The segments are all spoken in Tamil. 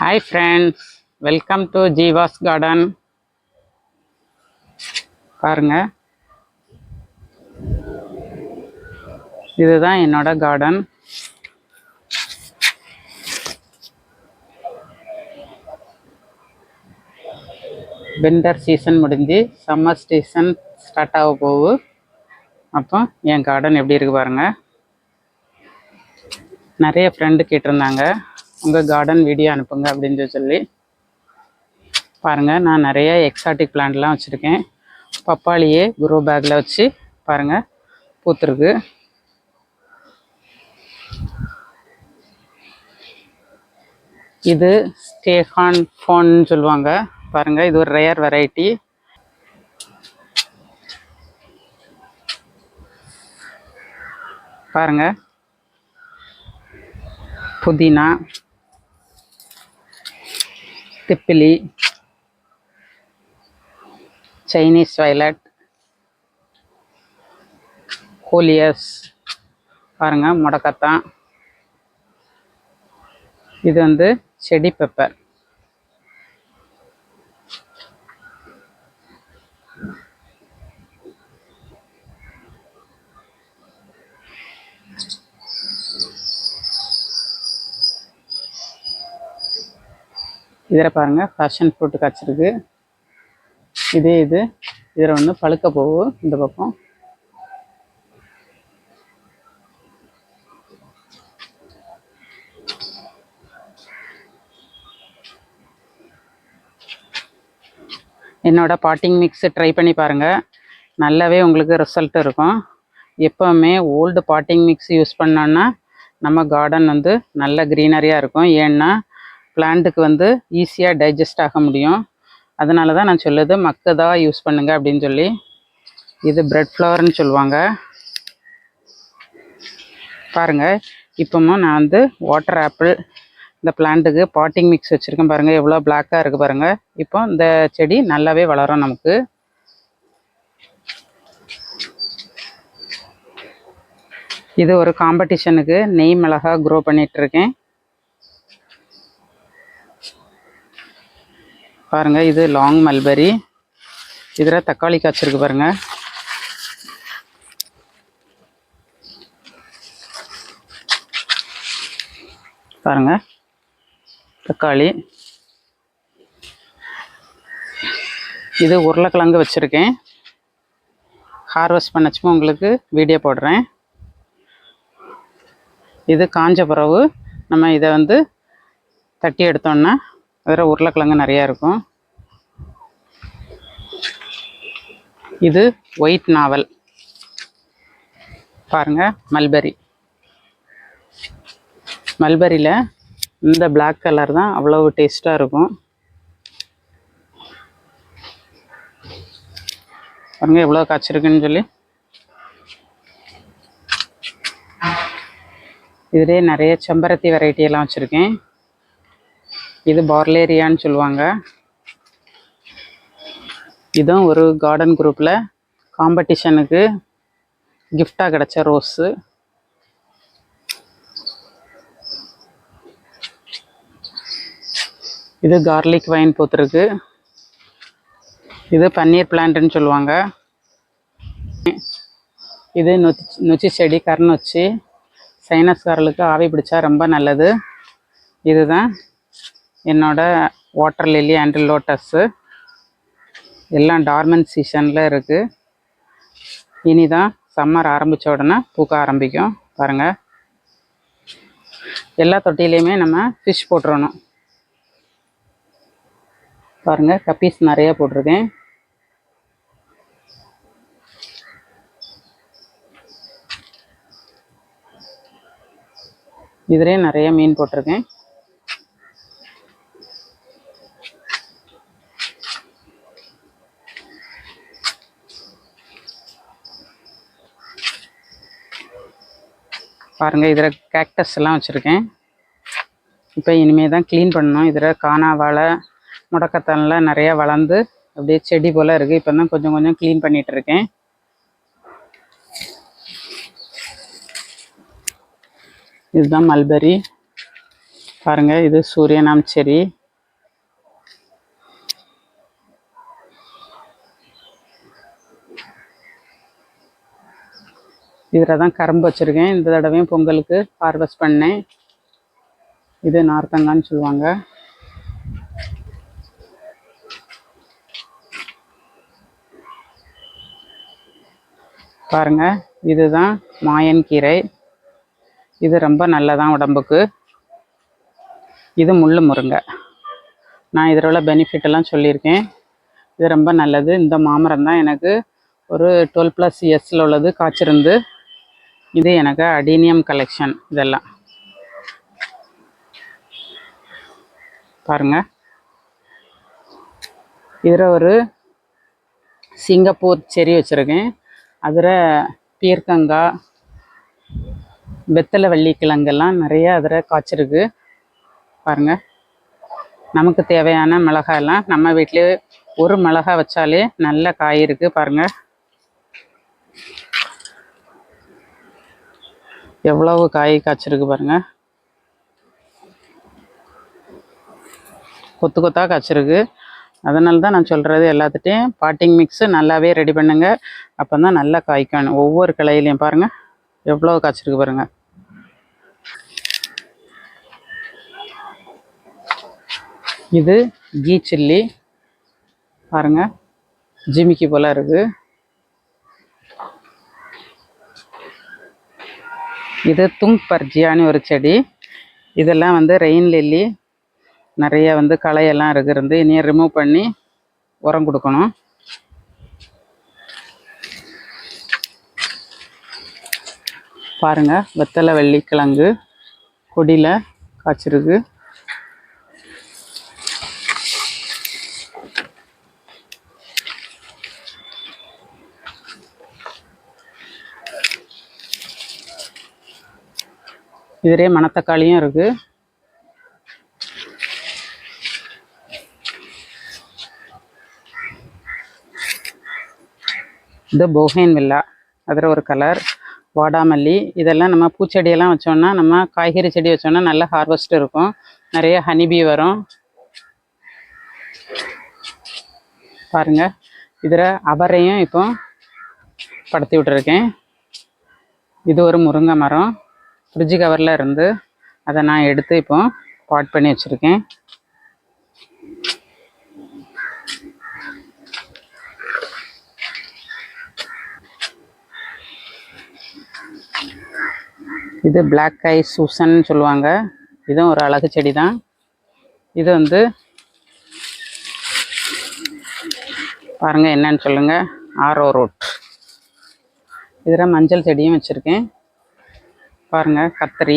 Hi friends welcome to Jeeva's garden பாருங்க. இதுதான் என்னோட கார்டன் வின்டர் சீசன் முடிஞ்சு சம்மர் சீசன் ஸ்டார்ட் ஆக போகுது. அப்போ என் கார்டன் எப்படி இருக்கு பாருங்க. நிறைய ஃப்ரெண்டு கேட்டிருந்தாங்க. உங்கள் கார்டன் வீடியோ அனுப்புங்க அப்படின்னு சொல்லி. பாருங்கள் நான் நிறைய எக்ஸாட்டிக் பிளான்ட்லாம் வச்சுருக்கேன். பப்பாளியே குரோ பேக்கில் வச்சு பாருங்கள் பூத்துருக்கு. இது ஸ்டேஹான் ஃபோன்னு சொல்லுவாங்க. பாருங்கள் இது ஒரு ரேர் வெரைட்டி பாருங்கள் புதினா. திப்பிலி சைனீஸ் வயலட் கோலியஸ் பாருங்க முடக்கத்தான். இது வந்து செடி பெப்பர் இதில் பாருங்கள் ஃபேஷன் ஃப்ரூட் காய்ச்சிருக்கு. இதே இது. இதில் வந்து பழுக்க போகும் இந்த பக்கம். என்னோட பாட்டிங் மிக்ஸு ட்ரை பண்ணி பாருங்கள் நல்லாவே உங்களுக்கு ரிசல்ட் இருக்கும். எப்போவுமே ஓல்டு பாட்டிங் மிக்ஸ் யூஸ் பண்ணோன்னா நம்ம கார்டன் வந்து நல்ல க்ரீனரியாக இருக்கும். ஏன்னா பிளான்ட்டுக்கு வந்து ஈஸியாக டைஜஸ்ட் ஆக முடியும். அதனால தான் நான் சொல்லுது மக்கதாக யூஸ் பண்ணுங்கள் அப்படின்னு சொல்லி. இது பிரெட் ஃப்ளவர்னு சொல்லுவாங்க. பாருங்கள் இப்போமும் நான் வந்து வாட்டர் ஆப்பிள் இந்த பிளான்ட்டுக்கு பாட்டிங் மிக்ஸ் வச்சுருக்கேன் பாருங்கள் எவ்வளோ பிளாக்காக இருக்குது பாருங்கள் இப்போ இந்த செடி நல்லாவே வளரும் நமக்கு. இது ஒரு காம்படிஷனுக்கு நெய் மிளகா க்ரோ பண்ணிகிட்ருக்கேன் பாருங்க இது லாங் மல்பெரி இதில் தக்காளி காய்ச்சிருக்கு பாருங்க. பாருங்க தக்காளி. இது உருளைக்கிழங்கு வச்சுருக்கேன். ஹார்வெஸ்ட் பண்ணச்சுமா உங்களுக்கு வீடியோ போடுறேன். இது காஞ்ச பிறகு நம்ம இதை வந்து தட்டி எடுத்தோன்னா அதில் உருளைக்கிழங்கு நிறையா இருக்கும். இது ஒயிட் நாவல். பாருங்க மல்பெரி. மல்பெரியில் இந்த பிளாக் கலர் தான் அவ்வளவு டேஸ்ட்டாக இருக்கும். பாருங்க எவ்வளோ காய்ச்சிருக்குன்னு சொல்லி. இதுலேயே நிறைய செம்பருத்தி வெரைட்டி எல்லாம் வச்சுருக்கேன். இது பார்லேரியான்னு சொல்லுவாங்க. இதுவும் ஒரு கார்டன் குரூப்பில் காம்படிஷனுக்கு கிஃப்டாக கிடச்ச ரோஸு இது கார்லிக் வைன் பூத்துருக்கு இது பன்னீர் பிளான்ட்னு சொல்லுவாங்க. இது நொச்சி நொச்சி செடி கருநொச்சி. சைனஸ்காரர்களுக்கு ஆவி பிடிச்சா ரொம்ப நல்லது. இதுதான். என்னோட வாட்டர் லில்லி அண்ட் லோட்டஸ்ஸு எல்லாம் டார்மன் சீசனில் இருக்குது இனிதான் சம்மர் ஆரம்பித்த உடனே பூக்க ஆரம்பிக்கும். பாருங்கள் எல்லா தொட்டிலையுமே நம்ம ஃபிஷ் போட்டுறணும். பாருங்கள் கப்பீஸ் நிறையா போட்டிருக்கேன். இதுலேயே நிறைய மீன் போட்டிருக்கேன். பாருங்கள் இதில் கேக்டஸ் எல்லாம் வச்சுருக்கேன். இப்போ இனிமேல் தான் க்ளீன் பண்ணணும். இதில் காணா வாழை முடக்கத்தன்லாம் நிறையா வளர்ந்து அப்படியே செடி போல் இருக்குது இப்போ தான் கொஞ்சம் கொஞ்சம் க்ளீன் பண்ணிகிட்டு இருக்கேன். இதுதான் மல்பெரி பாருங்கள் இது சூரியனாம் செடி. இதில் தான் கரும்பு வச்சுருக்கேன். இந்த தடவையும் பொங்கலுக்கு ஹார்வெஸ்ட் பண்ணேன். இது நார்த்தங்கான்னு சொல்லுவாங்க. பாருங்க இதுதான் மாயன் கீரை. இது ரொம்ப நல்லதான் உடம்புக்கு. இது முள்ளு முருங்கை. நான் இதில் உள்ள பெனிஃபிட் எல்லாம் சொல்லியிருக்கேன். இது ரொம்ப நல்லது. இந்த மாமரம் தான் எனக்கு ஒரு டுவெல் ப்ளஸ் இயர்ஸில் உள்ளது காய்ச்சிருந்து. இது எனக்கு அடீனியம் கலெக்ஷன் இதெல்லாம். பாருங்க. இதில் ஒரு சிங்கப்பூர் செரி வச்சுருக்கேன். அதில் பீர்க்கங்காய் வெத்தலை வள்ளி கிழங்கெல்லாம் நிறைய அதில் காய்ச்சிருக்கு. பாருங்க. நமக்கு தேவையான மிளகாயெல்லாம் நம்ம வீட்டிலே ஒரு மிளகாய் வச்சாலே நல்ல காய் இருக்குது பாருங்க. எவ்வளவு காய் காய்ச்சிருக்கு பாருங்க. கொத்து கொத்தாக காய்ச்சிருக்கு. அதனால தான் நான் சொல்கிறது எல்லாத்துட்டையும் பாட்டிங் மிக்ஸு நல்லாவே ரெடி பண்ணுங்க. அப்போ தான் நல்லா காய்க்கணும். ஒவ்வொரு கிளையிலையும் பாருங்கள் எவ்வளோ காய்ச்சிருக்கு பாருங்கள் இது கீ சில்லி. பாருங்க. ஜிமிக்கி போல இருக்குது இது துங் பர்ஜியான்னு ஒரு செடி. இதெல்லாம் வந்து ரெயின் லில்லி. நிறைய வந்து களையெல்லாம் இருக்கிறது. இனியும் ரிமூவ் பண்ணி உரம் கொடுக்கணும். பாருங்க வெத்தலை வெள்ளிக்கிழங்கு கொடியில் காய்ச்சிருக்கு. இதுலேயே மணத்தக்காளியும் இருக்குது இது போகேன் வில்லா. அதில் ஒரு கலர் வாடாமல்லி. இதெல்லாம் நம்ம பூச்செடியெல்லாம் வச்சோம்னா நம்ம காய்கறி செடி வச்சோம்னா நல்ல ஹார்வெஸ்ட் இருக்கும். நிறைய ஹனிபி வரும். பாருங்க. இதில் அவரையும் இப்போ படுத்தி விட்டுருக்கேன். இது ஒரு முருங்கை மரம். ஃப்ரிட்ஜு கவரில் இருந்து அதை நான் எடுத்து இப்போ பாட் பண்ணி வச்சுருக்கேன். இது பிளாக் ஐ சூசன் சொல்லுவாங்க. இதுவும் ஒரு அழகு செடி தான் இது வந்து பாருங்கள் என்னன்னு சொல்லுங்கள் ஆரோ ரூட் இதில் மஞ்சள் செடியும் வச்சுருக்கேன். பாருங்க கத்திரி.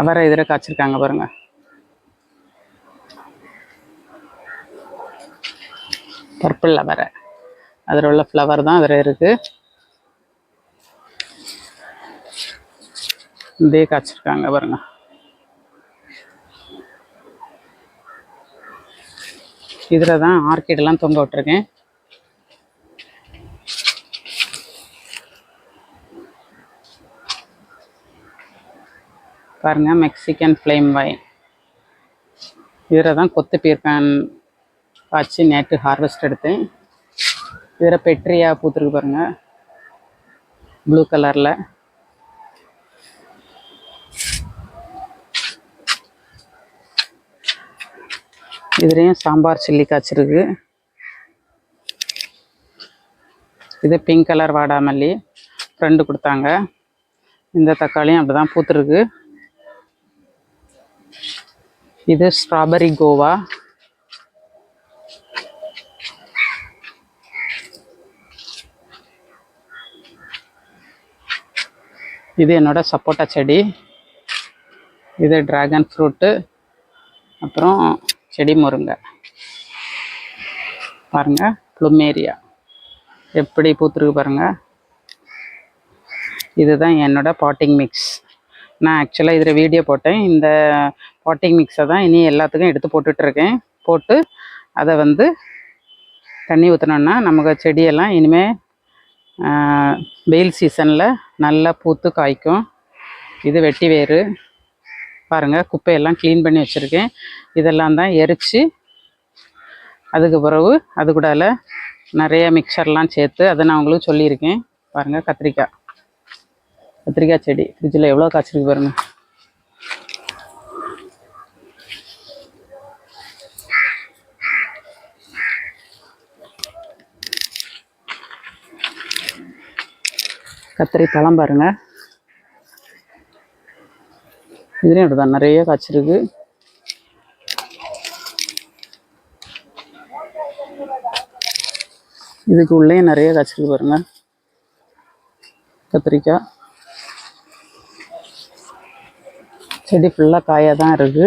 அவரை இதில் காய்ச்சிருக்காங்க பாருங்க. பர்பிள் அவரை. அதில் உள்ள ஃப்ளவர் தான் அதில் இருக்குது இதே காய்ச்சிருக்காங்க பாருங்க. இதில் தான் ஆர்கிடெல்லாம் தொங்க விட்டுருக்கேன். பாருங்க மெக்சிகன் ஃப்ளேம் வைன் இதில் தான் கொத்து பீர்க்கான் காய்ச்சி நேற்று ஹார்வெஸ்ட் எடுத்தேன். இதில் பெட்ரியா பூத்துருக்கு பாருங்க ப்ளூ கலரில் இதுலேயும் சாம்பார் சில்லி காய்ச்சிருக்கு. இது பிங்க் கலர் வாடாமல்லி ஃப்ரெண்டு கொடுத்தாங்க. இந்த தக்காளியும் அப்படி தான் பூத்துருக்கு. இது ஸ்ட்ராபெரி கோவா. இது என்னோட சப்போட்டா செடி. இது ட்ராகன் ஃப்ரூட்டு அப்புறம் செடி முருங்கை. பாருங்கள் ப்ளூமேரியா எப்படி பூத்துருக்கு பாருங்கள் இதுதான் என்னோட பாட்டிங் மிக்ஸ் நான் ஆக்சுவலாக இதில் வீடியோ போட்டேன். இந்த வாட்டிங் மிக்ஸை தான் இனி எல்லாத்துக்கும் எடுத்து போட்டுட்ருக்கேன். போட்டு அதை வந்து தண்ணி ஊற்றினோன்னா நமக்கு செடியெல்லாம் இனிமேல் வெயில் சீசனில் நல்லா பூத்து காய்க்கும். இது வெட்டி வேறு பாருங்கள் குப்பையெல்லாம் க்ளீன் பண்ணி வச்சுருக்கேன். இதெல்லாம் தான் எரித்து அதுக்கு பிறகு அது கூடால நிறைய மிக்சர்லாம் சேர்த்து அதை நான் உங்களுக்கு சொல்லியிருக்கேன். பாருங்கள் கத்திரிக்காய். கத்திரிக்காய் செடி ஃப்ரிட்ஜில் எவ்வளோ காய்ச்சிருக்கு பாருங்க. கத்திரி பழம் பாருங்க. இதுலேயும் அப்படிதான் நிறைய காய்ச்சிருக்கு இதுக்கு உள்ளே நிறைய காய்ச்சிருக்கு பாருங்க. கத்திரிக்காய். செடி ஃபுல்லாக காயாக தான் இருக்குது